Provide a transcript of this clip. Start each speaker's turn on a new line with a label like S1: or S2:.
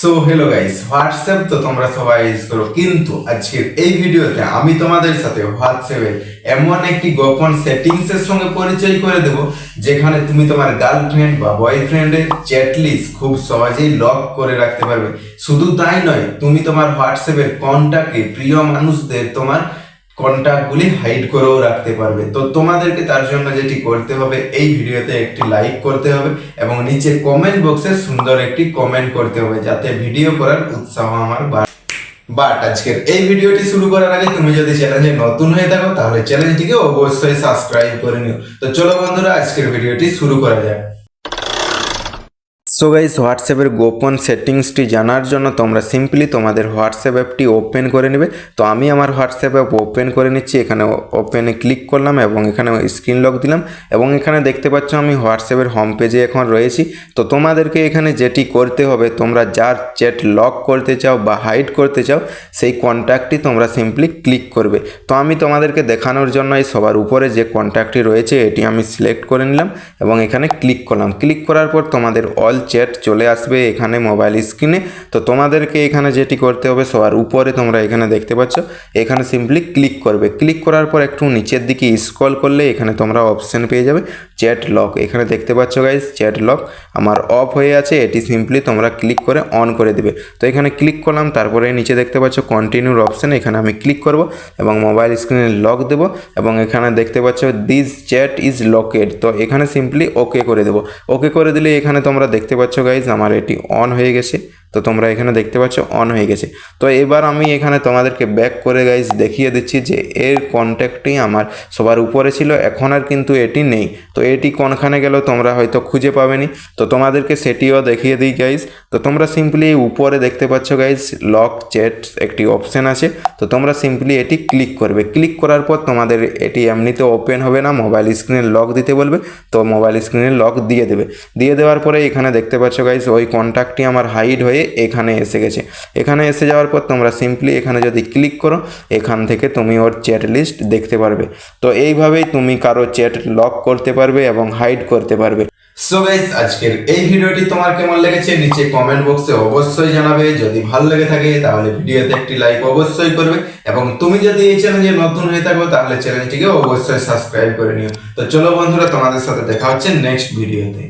S1: So hello guys WhatsApp তো তোমরা সবাই ইউজ করো, কিন্তু আজকের এই ভিডিওতে আমি তোমাদের সাথে হোয়াটসঅ্যাপে এমন একটি গোপন সেটিংস এর সঙ্গে পরিচয় করে দেব, যেখানে তুমি তোমার গার্লফ্রেন্ড বা বয়ফ্রেন্ডের চ্যাট লিস্ট খুব সহজেই লক করে রাখতে পারবে। শুধু তাই নয়, তুমি তোমার হোয়াটসঅ্যাপের কন্টাক্টে প্রিয় মানুষদের তোমার কন্টাক্টগুলি হাইড করেও রাখতে পারবে। তো তোমাদেরকে তার জন্য যেটি করতে হবে, এই ভিডিওতে একটি লাইক করতে হবে এবং নিচে কমেন্ট বক্সে সুন্দর একটি কমেন্ট করতে হবে, যাতে ভিডিও করার উৎসাহ আমার বাড়ে। বাট আজকের এই ভিডিওটি শুরু করার আগে তুমি যদি চ্যানেলে নতুন হয়ে থাকো, তাহলে চ্যানেলটিকে অবশ্যই সাবস্ক্রাইব করে নিও। তো চলো বন্ধুরা, আজকের ভিডিওটি শুরু করা যাক। সো গাইস, হোয়াটসঅ্যাপের গোপন সেটিংসটি জানার জন্য তোমরা সিম্পলি তোমাদের হোয়াটসঅ্যাপ অ্যাপটি ওপেন করে নেবে। তো আমি আমার হোয়াটসঅ্যাপ অ্যাপ ওপেন করে নিচ্ছি, এখানে ওপেনে ক্লিক করলাম এবং এখানে স্ক্রিন লক দিলাম এবং এখানে দেখতে পাচ্ছ আমি হোয়াটসঅ্যাপের হোম পেজে এখন রয়েছি। তো তোমাদেরকে এখানে যেটি করতে হবে, তোমরা যার চ্যাট লক করতে চাও বা হাইড করতে চাও, সেই কন্ট্যাক্টটি তোমরা সিম্পলি ক্লিক করবে। তো আমি তোমাদেরকে দেখানোর জন্য এই সবার উপরে যে কন্ট্যাক্টটি রয়েছে, এটি আমি সিলেক্ট করে নিলাম এবং এখানে ক্লিক করলাম। ক্লিক করার পর তোমাদের অল চ্যাট চলে আসবে এখানে মোবাইল স্ক্রিনে তো তোমাদেরকে এখানে যেটি করতে হবে, সবার উপরে তোমরা এখানে দেখতে পাচ্ছ। এখানে সিম্পলি ক্লিক করবে। ক্লিক করার পর একটু নিচের দিকে স্ক্রল করলে এখানে তোমরা অপশন পেয়ে যাবে। চ্যাট লক এখানে দেখতে পাচ্ছ গাইজ চ্যাট লক আমার অফ হয়ে আছে। এটি সিম্পলি তোমরা ক্লিক করে অন করে দেবে। তো এখানে ক্লিক করলাম, তারপরে নিচে দেখতে পাচ্ছ কন্টিনিউর অপশন এখানে আমি ক্লিক করব এবং মোবাইল স্ক্রিনে লক দেবো এবং এখানে দেখতে পাচ্ছ দিস চ্যাট ইজ লকেড তো এখানে সিম্পলি ওকে করে দেবো। ওকে করে দিলে এখানে তোমরা দেখতে পাচ্ছ গাইজ আমার এটি অন হয়ে গেছে। তো তোমরা এখানে দেখতে পাচ্ছ অন হয়ে গেছে। তো এবার আমি এখানে তোমাদেরকে ব্যাক করে গাইজ দেখিয়ে দিচ্ছি যে এর কন্ট্যাক্টটি আমার সবার উপরে ছিল, এখন আর কিন্তু এটি নেই। তো এটি কোনখানে গেল তোমরা হয়তো খুঁজে পাবেনি। তো তোমাদেরকে সেটিও দেখিয়ে দিই গাইজ তো তোমরা সিম্পলি উপরে দেখতে পাচ্ছ গাইজ লক চ্যাট একটি অপশান আছে। তো তোমরা সিম্পলি এটি ক্লিক করবে। ক্লিক করার পর তোমাদের এটি এমনিতে ওপেন হবে না মোবাইল স্ক্রিনে লক দিতে বলবে। তো মোবাইল স্ক্রিনে লক দিয়ে দেবে। দিয়ে দেওয়ার পরে এখানে দেখতে পাচ্ছ গাইজ ওই কন্ট্যাক্টটি আমার হাইড হয়ে এখানে এসে গেছে। এখানে এসে যাওয়ার পর তোমরা সিম্পলি এখানে যদি ক্লিক করো, এখান থেকে তুমি ওর চ্যাট লিস্ট দেখতে পারবে। তো এইভাবেই তুমি কারও চ্যাট লক করতে পারবে এবং হাইড করতে পারবে। সো গাইস আজকের এই ভিডিওটি তোমার কেমন লেগেছে নিচে কমেন্ট বক্সে অবশ্যই জানাবে। যদি ভালো লেগে থাকে, তাহলে ভিডিওতে একটি লাইক অবশ্যই করবে। এবং তুমি যদি এই চ্যানেলে নতুন হয়ে থাকো, তাহলে চ্যানেলটিকে অবশ্যই সাবস্ক্রাইব করে নিও। তো চলো বন্ধুরা, তোমাদের সাথে দেখা হচ্ছে নেক্সট ভিডিওতে